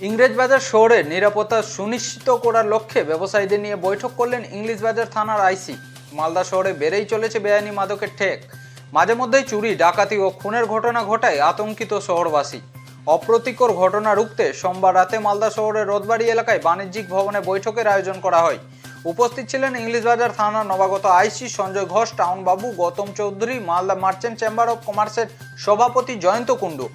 ইংরেজবাজার শহরে নিরাপত্তা সুনিশ্চিত করার লক্ষ্যে ব্যবসায়ীদের নিয়ে বৈঠক করলেন ইংলিশবাজার থানার আইসি। মালদা শহরে বেড়েই চলেছে বেআইনি মাদকের ঠেক। মাঝে মধ্যেই চুরি, ডাকাতি ও খুনের ঘটনা ঘটায় আতঙ্কিত শহরবাসী। অপ্রতিকর ঘটনা রুখতে সোমবার রাতে মালদা শহরের রোদবাড়ি এলাকায় বাণিজ্যিক ভবনে বৈঠকের আয়োজন করা হয়। উপস্থিত ছিলেন ইংলিশবাজার থানার নবাগত আইসি Sanjay Ghosh town Babu Goutam Chowdhury, Malda merchant chamber of কমার্সের সভাপতি জয়ন্ত কুণ্ডু।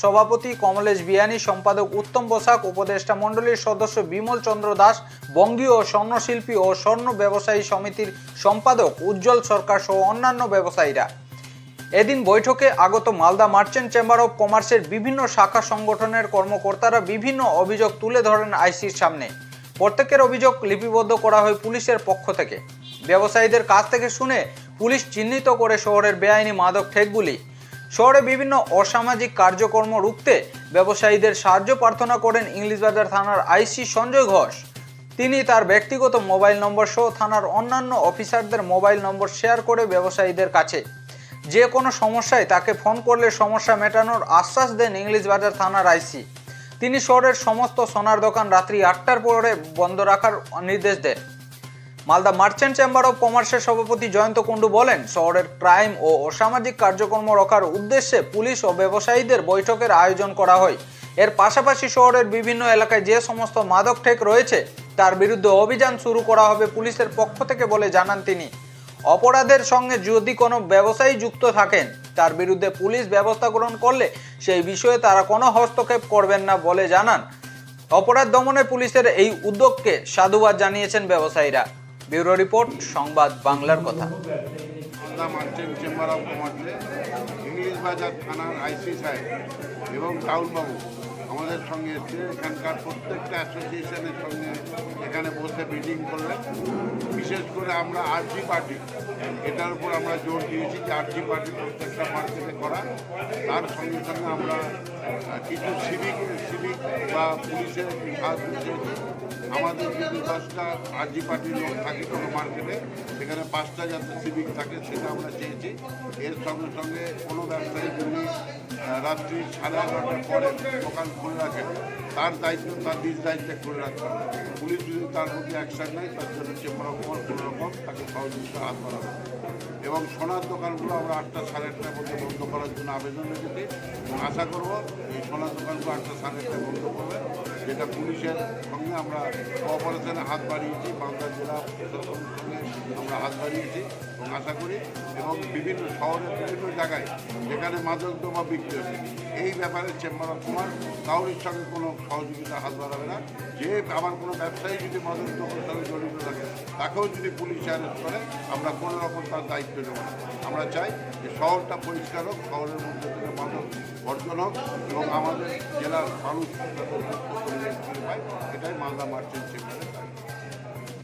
সভাপতি কমলেশ বিয়ানী, সম্পাদক উত্তম বসাক, উপদেষ্টা মণ্ডলীর সদস্য বিমল চন্দ্র দাস, বঙ্গীয় স্বর্ণশিল্পী ও স্বর্ণ ব্যবসায়ী সমিতির সম্পাদক উজ্জ্বল সরকার সহ অন্যান্য ব্যবসায়ীরা। এদিন বৈঠকে আগত মালদা মার্চেন্ট চেম্বার অফ কমার্সের বিভিন্ন শাখা সংগঠনের কর্মকর্তারা বিভিন্ন অভিযোগ তুলে ধরেন আইসির সামনে। প্রত্যেকের অভিযোগ লিপিবদ্ধ করা হয় পুলিশের পক্ষ থেকে। ব্যবসায়ীদের কাছ থেকে শুনে পুলিশ চিহ্নিত করে শহরের বেআইনি মাদক ঠেকগুলি শহরে বিভিন্ন অসামাজিক কার্যকর্ম রুখতে ব্যবসায়ীদের সাহায্য প্রার্থনা করেন ইংলিশবাজার থানার আইসি সঞ্জয় ঘোষ। তিনি তার ব্যক্তিগত মোবাইল নম্বর সহ থানার অন্যান্য অফিসারদের মোবাইল নম্বর শেয়ার করে ব্যবসায়ীদের কাছে। যে কোনো সমস্যায় তাকে ফোন করলে সমস্যা মেটানোর আশ্বাস দেন ইংলিশ বাজার থানার আইসি। তিনি শহরের সমস্ত সোনার দোকান রাত্রি আটটার পরে বন্ধ রাখার নির্দেশ দেন। মালদা মার্চেন্ট চেম্বার অফ কমার্সের সভাপতি জয়ন্ত কুণ্ডু বলেন, শহরের ক্রাইম ও অসামাজিক কার্যক্রম রক্ষার উদ্দেশ্যে পুলিশ ও ব্যবসায়ীদের বৈঠকের আয়োজন করা হয়। এর পাশাপাশি শহরের বিভিন্ন এলাকায় যে সমস্ত মাদক ঠেক রয়েছে, তার বিরুদ্ধে অভিযান শুরু করা হবে পুলিশের পক্ষ থেকে বলে জানান তিনি। অপরাধের সঙ্গে যদি কোনো ব্যবসায়ী যুক্ত থাকেন, তার বিরুদ্ধে পুলিশ ব্যবস্থা গ্রহণ করলে সেই বিষয়ে তারা কোনো হস্তক্ষেপ করবেন না বলে জানান। অপরাধ দমনে পুলিশের এই উদ্যোগকে সাধুবাদ জানিয়েছেন ব্যবসায়ীরা। ব্যুরো রিপোর্ট সংবাদ বাংলার কথা। মালদা মার্চেন্ট চেম্বার ইংলিশ থানার এবং আমাদের সঙ্গে এসে এখানকার প্রত্যেকটা অ্যাসোসিয়েশনের সঙ্গে এখানে বসে মিটিং করলেন। বিশেষ করে আমরা আরজি পার্টি এটার উপর আমরা জোর দিয়েছি যে আরজি পার্টি প্রত্যেকটা মার্কেটে করা। তার সঙ্গে সঙ্গে আমরা কিছু সিভিক সিভিক বা পুলিশের সাহায্য চেয়েছি আমাদের যদি দশটা আরজি পার্টির লোক থাকে কোনো মার্কেটে সেখানে পাঁচটা যাতে সিভিক থাকে সেটা আমরা চেয়েছি। এর সঙ্গে সঙ্গে কোনো ব্যবসায়ী যদি রাত্রি সাড়ে এগারোটার পরে দোকান খুলে রাখে, তার দায়িত্ব, তার নিজ দায়িত্বে করে রাখতে হবে। পুলিশ যদি তার প্রতি অ্যাকশন নেয়, তার জন্য চেম্বার অফ কোনো রকম তাকে সহযোগিতা হাত বাড়াবে। এবং সোনার দোকানগুলো আমরা আটটা সাড়ে আটটার মধ্যে বন্ধ করার জন্য আবেদন রেখেছি। আশা করব এই সোনার দোকানগুলো আটটা সাড়ে আটটায় বন্ধ করবে। যেটা পুলিশের সঙ্গে আমরা কোঅপারেশনে হাত বাড়িয়েছি বাংলা জেলা প্রশাসনের সঙ্গে আমরা হাত বাড়িয়েছি এবং আশা করি এবং বিভিন্ন শহরের বিভিন্ন জায়গায় যেখানে মাদক দ্রব্য বিক্রি হচ্ছে, এই ব্যাপারে চেম্বার অফ কমার্স কাউরির সঙ্গে কোনো সহযোগিতা হাত বাড়াবে না। যে আমার কোনো ব্যবসায়ী যদি মাদক দ্রব্যের সঙ্গে জড়িত থাকে, তাকেও যদি পুলিশ অ্যারেস্ট করে, আমরা কোনো রকম তার দায়িত্ব না আমরা চাই যে শহরটা পরিষ্কার হোক, শহরের মধ্যে থেকে মানুষ বর্জন হোক এবং আমাদের জেলার মানুষ পায়, এটাই মালদা মার্চেন্ট চেম্বারের